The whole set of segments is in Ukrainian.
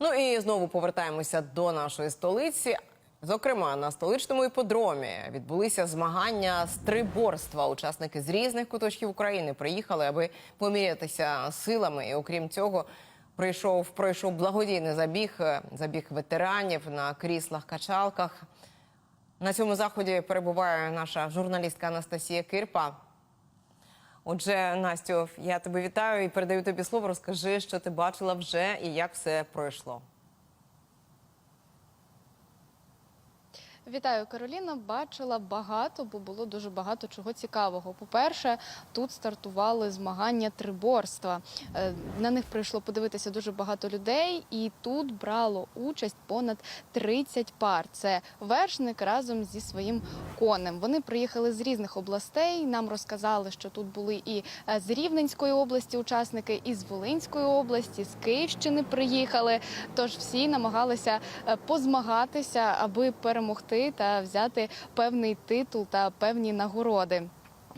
Ну і знову повертаємося до нашої столиці. Зокрема, на столичному іподромі відбулися змагання з триборства. Учасники з різних куточків України приїхали, аби помірятися силами. І окрім цього, прийшов пройшов благодійний забіг, е, забіг ветеранів на кріслах-качалках. На цьому заході перебуває наша журналістка Анастасія Кирпа. Отже, Настю, я тебе вітаю і передаю тобі слово. Розкажи, що ти бачила вже і як все пройшло. Вітаю, Кароліна. Бачила багато, бо було дуже багато чого цікавого. По-перше, тут стартували змагання триборства. Е, На них прийшло подивитися дуже багато людей, і тут брало участь понад 30 пар. Це вершник разом зі своїм конем. Вони приїхали з різних областей. Нам розказали, що тут були і е, з Рівненської області учасники, і з Волинської області, з Київщини приїхали. Тож всі намагалися е, позмагатися, аби перемогти та взяти певний титул та певні нагороди.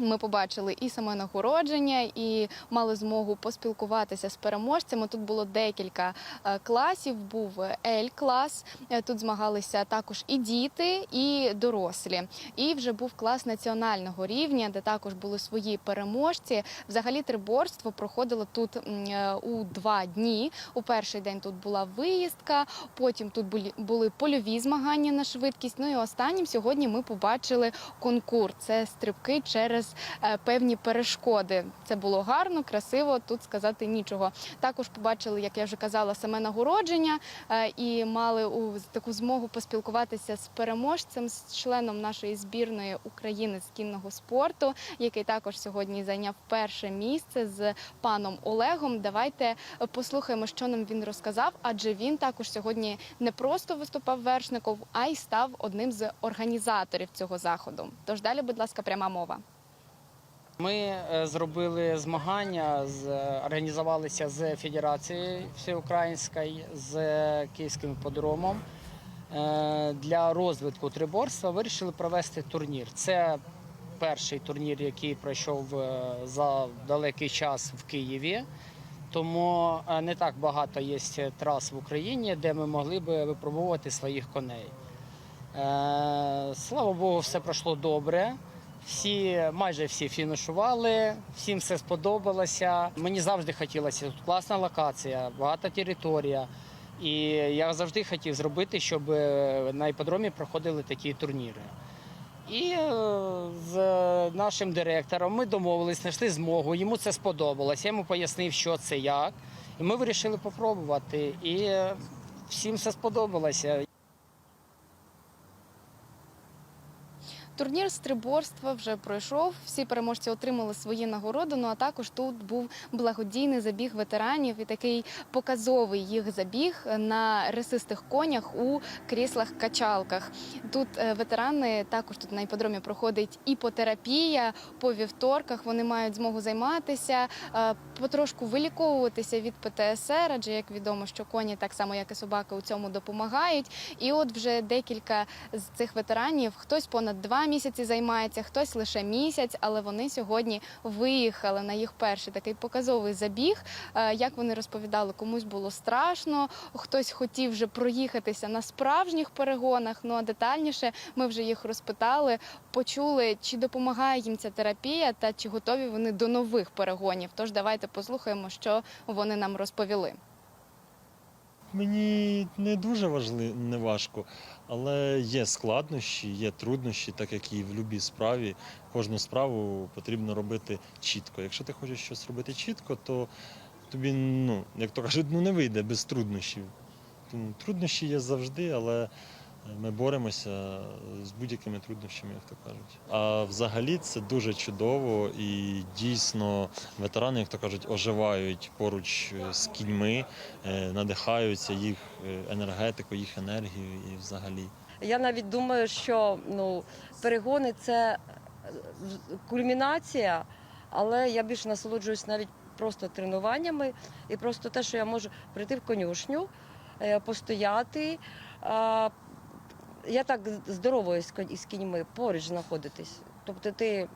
Ми побачили і саме нагородження, і мали змогу поспілкуватися з переможцями. Тут було декілька е, класів. Був L-клас. Е, Тут змагалися також і діти, і дорослі. І вже був клас національного рівня, де також були свої переможці. Взагалі триборство проходило тут е, у два дні. У перший день тут була виїздка, потім тут були польові змагання на швидкість. Ну і останнім сьогодні ми побачили конкурс. Це стрибки через е, певні перешкоди. Це було гарно, красиво. Тут сказати нічого. Також побачили, як я вже казала, саме нагородження е, і мали у таку змогу поспілкуватися з переможцем, з членом нашої збірної України з кінного спорту, який також сьогодні зайняв перше місце з паном Олегом. Давайте е, послухаємо, що нам він розказав, адже він також сьогодні не просто виступав вершником, а й став одним з організаторів цього заходу. Тож далі, будь ласка, пряма мова. Ми е, зробили змагання, організувалися з Федерацією Всеукраїнською, з Київським подромом. Е, Для розвитку триборства вирішили провести турнір. Це перший турнір, який пройшов е, за далекий час в Києві. Тому е, не так багато є трас в Україні, де ми могли би випробувати своїх коней. Е, Слава Богу, все пройшло добре. Всі, майже всі фінішували, всім все сподобалося. Мені завжди хотілося тут класна локація, багата територія. І я завжди хотів зробити, щоб е, на іпподромі проходили такі турніри. І е, з нашим директором ми домовились, знайшли змогу. Йому це сподобалось. Я йому пояснив, що це як. І ми вирішили попробувати. І е, всім все сподобалося. Турнір з триборства вже пройшов. Всі переможці отримали свої нагороди. Ну а також тут був благодійний забіг ветеранів і такий показовий їх забіг на ресистих конях у кріслах-качалках. Тут е, ветерани також тут на іпподромі проходить іпотерапія по вівторках. Вони мають змогу займатися, е, потрошку виліковуватися від ПТСР, адже як відомо, що коні так само, як і собаки, у цьому допомагають. І от вже декілька з цих ветеранів, хтось понад два місяці займається, хтось лише місяць, але вони сьогодні виїхали на їх перший такий показовий забіг. Е, Як вони розповідали, комусь було страшно, хтось хотів вже проїхатися на справжніх перегонах. Ну а детальніше ми вже їх розпитали, почули, чи допомагає їм ця терапія та чи готові вони до нових перегонів. Тож давайте послухаємо, що вони нам розповіли. Мені не дуже важливо, не важко, але є складнощі, є труднощі, так як і в будь-якій справі. Кожну справу потрібно робити чітко. Якщо ти хочеш щось робити чітко, то тобі, ну, як то кажуть, ну не вийде без труднощів. Тому труднощі є завжди, але ми боремося з будь-якими труднощами, як то кажуть. А взагалі це дуже чудово і дійсно ветерани, як то кажуть, оживають поруч з кіньми, е, надихаються їх е, енергетикою, їх енергією і взагалі. Я навіть думаю, що ну, перегони це е, кульмінація, але я більше насолоджуюсь навіть просто тренуваннями і просто те, що я можу прийти в конюшню, е, постояти. Я так здоровою з кіньми поруч знаходитись. Тобто ти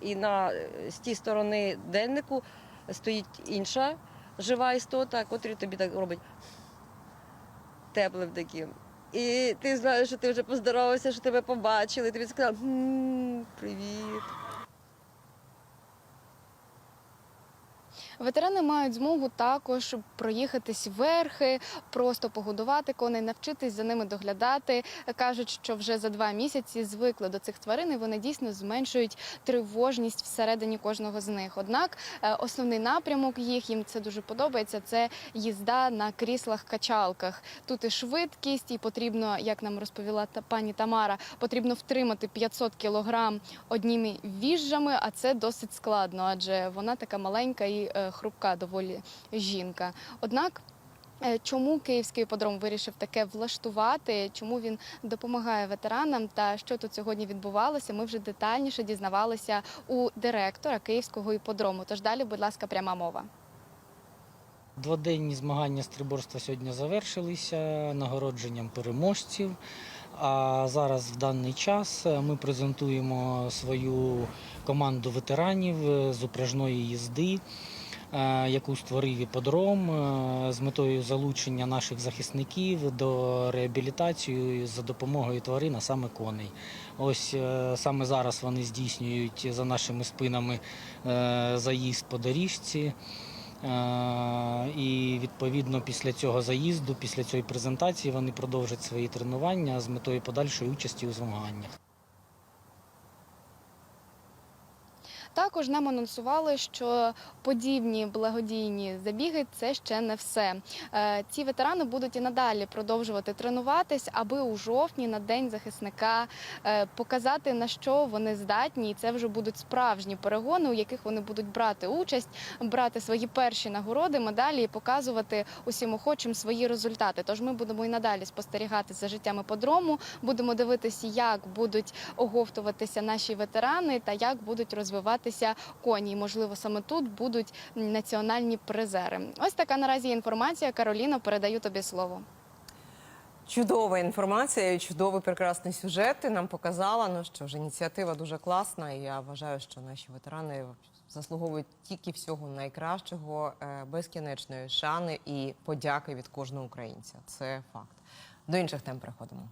і на з тієї сторони деннику стоїть інша жива істота, котрі тобі так робить. теплим таким. І ти знаєш, що ти вже поздоровався, що тебе побачили, тобі сказали привіт. Ветерани мають змогу також проїхатись верхи, просто погодувати коней, навчитись за ними доглядати. Кажуть, що вже за два місяці звикли до цих тварин, і вони дійсно зменшують тривожність всередині кожного з них. Однак е, основний напрямок їх їм це дуже подобається. Це їзда на кріслах-качалках. Тут і швидкість, і потрібно, як нам розповіла та пані Тамара, потрібно втримати 500 кілограм одніми віжжами, а це досить складно, адже вона така маленька і е, хрупка доволі жінка. Однак. е, Чому київський іподром вирішив таке влаштувати? Чому він допомагає ветеранам? Та що тут сьогодні відбувалося? Ми вже детальніше дізнавалися у директора київського іподрому. Тож далі, будь ласка, пряма мова. Дводенні змагання з триборства сьогодні завершилися нагородженням переможців. А зараз в даний час е, ми презентуємо свою команду ветеранів е, з упряжної їзди, яку створив іподром е, з метою залучення наших захисників до реабілітації за допомогою тварин, а саме коней. Ось е, саме зараз вони здійснюють за нашими спинами е, заїзд по доріжці. Е, І відповідно після цього заїзду, після цієї презентації, вони продовжать свої тренування з метою подальшої участі у змаганнях. Також нам анонсували, що подібні благодійні забіги це ще не все. Е, Ці ветерани будуть і надалі продовжувати тренуватись, аби у жовтні на день захисника е, показати на що вони здатні. І це вже будуть справжні перегони, у яких вони будуть брати участь, брати свої перші нагороди, медалі і показувати усім охочим свої результати. Тож ми будемо і надалі спостерігати за життям іподрому, будемо дивитися, як будуть оговтуватися наші ветерани та як будуть розвиватися коні. Можливо, саме тут будуть національні призери. Ось така наразі інформація. Кароліно, передаю тобі слово. Чудова інформація, чудовий прекрасний сюжет. Ти нам показала. Ну що ж, ініціатива дуже класна. І я вважаю, що наші ветерани заслуговують тільки всього найкращого, е, безкінечної шани і подяки від кожного українця. Це факт. До інших тем переходимо.